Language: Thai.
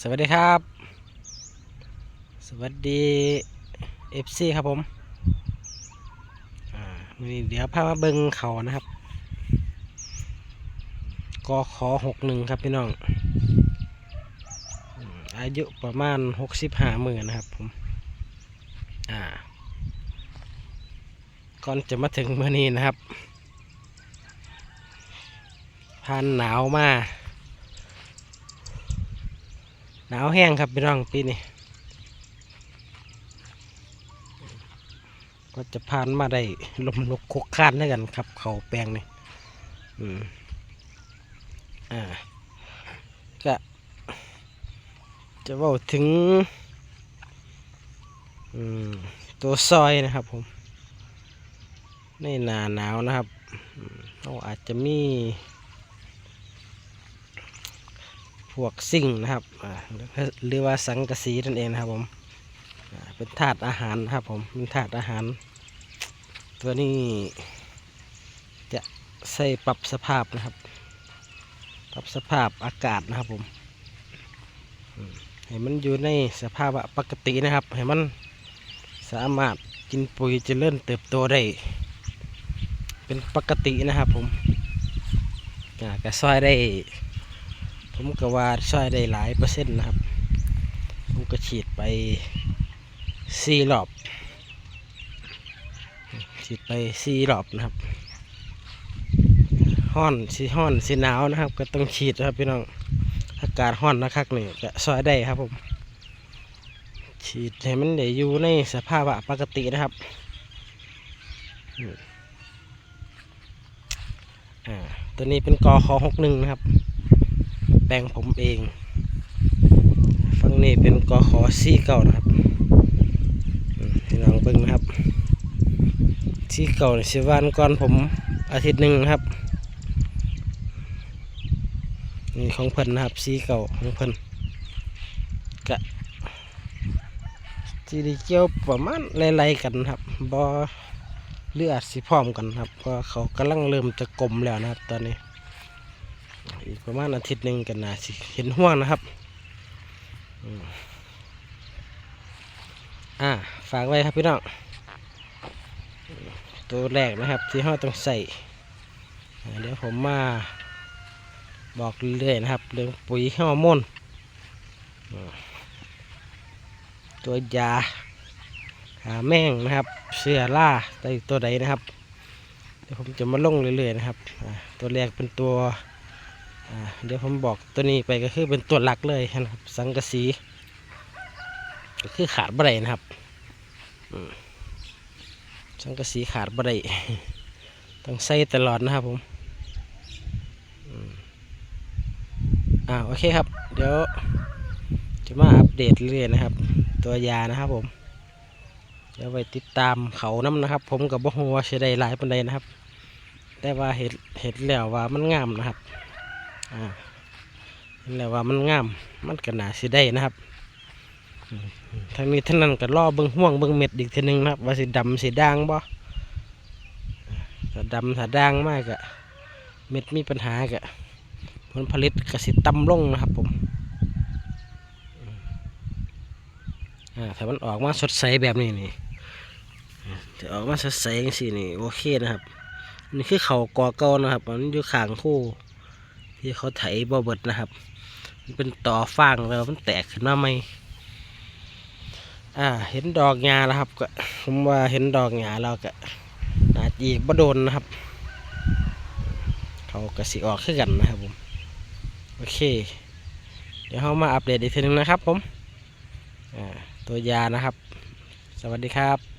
สวัสดีครับ สวัสดีเอฟซีครับผมอ่ามีเดี๋ยวพามาเบิงเขานะครับกอขอหกหนึ่งครับพี่น้อง อายุประมาณหกสิบห้าหมื่นนะครับผม อ่า ก่อนจะมาถึงเมื่อนี้นะครับพันหนาวมาห นาวแห้งครับพี่น้องปีนี้ก็จะผ่านมาได้ลมลุกคุกคานด้วยกันครับ เขาแปลงนี่อืมอ่าก็จะว่าถึง อืม ตัวซอยนะครับผมในหนาหนาวนะครับเราอาจจะมี พวกซิ่งนะครับหรือว่าสังกะสีนั่นเองนะครับผมเป็นถาดอาหารนะครับผมเป็นถาดอาหาร ตัวนี้จะใส่ปรับสภาพนะครับ ปรับสภาพอากาศนะครับผมให้มันอยู่ในสภาพปกตินะครับให้มันสามารถกินปุ๋ยจเจริญเติบโตได้ เป็นปกตินะครับผมอ่าก็ซอยได้ ผมก็ว่าช่วยได้หลายเปอร์เซ็นต์นะครับ ผมก็ฉีดไปสี่รอบ ฉีดไปสี่รอบนะครับห้อนสีห้อนสีหนาวนะครับ ก็ต้องฉีดนะครับพี่น้องอากาศห้อนนะครับนี่ก็ช่วยได้ครับผมฉีดให้มันได้อยู่ในสภาพปกตินะครับอ่าตัวนี้เป็นกอคอหกหนึ่งนะครับ แปลงผมเองฝั่งนี้เป็นกอขอซี่เก่านะครับอืมพี่น้องเบิ่งนะครับซี่เก่านี่สิวานก่อนผมอาทิตย์หนึ่งนะครับนี่ของเพิ่นนะครับซี่เก่าของเพิ่นกะจีดีเกี่ยวประมาณไล่ๆกันครับบอเลือดสิพร้อมกันครับเพราะเขากำลังเริ่มจะกลมแล้วนะครับตอนนี้ อีกประมาณอาทิตย์หนึ่งกันนะสิเห็นห่วงนะครับอ่าฝากไว้ครับพี่น้องตัวแรกนะครับ ที่เราต้องใส่เดี๋ยวผมมาบอกเรื่อยๆนะครับ เรื่องปุ๋ยฮอร์โมนตัวยาหาแม่งนะครับ เสื้อล่าตัวใดนะครับ เดี๋ยวผมจะมาลงเรื่อยๆนะครับ ตัวแรกเป็นตัว เดี๋ยวผมบอกตัวนี้ไปก็คือเป็นตัวหลักเลยนะครับ สังกะสี ก็คือขาดบได้นะครับสังกะสีขาดบได้ต้องใส่ตลอดนะครับผมอ่าโอเคครับ เดี๋ยวจะมาอัปเดตเรื่อยนะครับ ตัวยานะครับผม เดี๋ยวไปติดตามเขาน้ำนะครับ ผมกับบ่ฮู้ว่าสิได้หลายปานใดนะครับ แต่ว่าเห็ดเห็ดแล้วว่ามันงามนะครับ เห็นแล้วว่ามันงาม มันก็น่าสิได้นะครับอืมทางนี้ท่างนั้นก็ล่อเบิ้งห่วงเบิ้งเม็ดอีกทีหนึงนะครับ ว่าสิดำสิด่างบ่ถ้าดำถ้าด่างมากอะเม็ดมีปัญหากะผลผลิตก็สิต่ำลงนะครับผมอืมอ่าถ้ามันออกมาสดใสแบบนี้นี่จะออกมาสดใสอย่างสี่นี่โอเคนะครับ นี่คือเขากอเก่านะครับ มันอยู่ข้างคู่ ที่เขาไถบ่เบิดนะครับ มันเป็นต่อฟางแล้วมันแตกขึ้นมาใหมอ่า เห็นดอกงาแล้วครับก็ผมว่าเห็นดอกงาแล้วก็น่าจีบ่โดนนะครับ เขากระสิออกขึ้นกันนะครับผม โอเค เดี๋ยวเรามาอัปเดตอีกทีหนึงนะครับผม อ่า ตัวยานะครับ สวัสดีครับ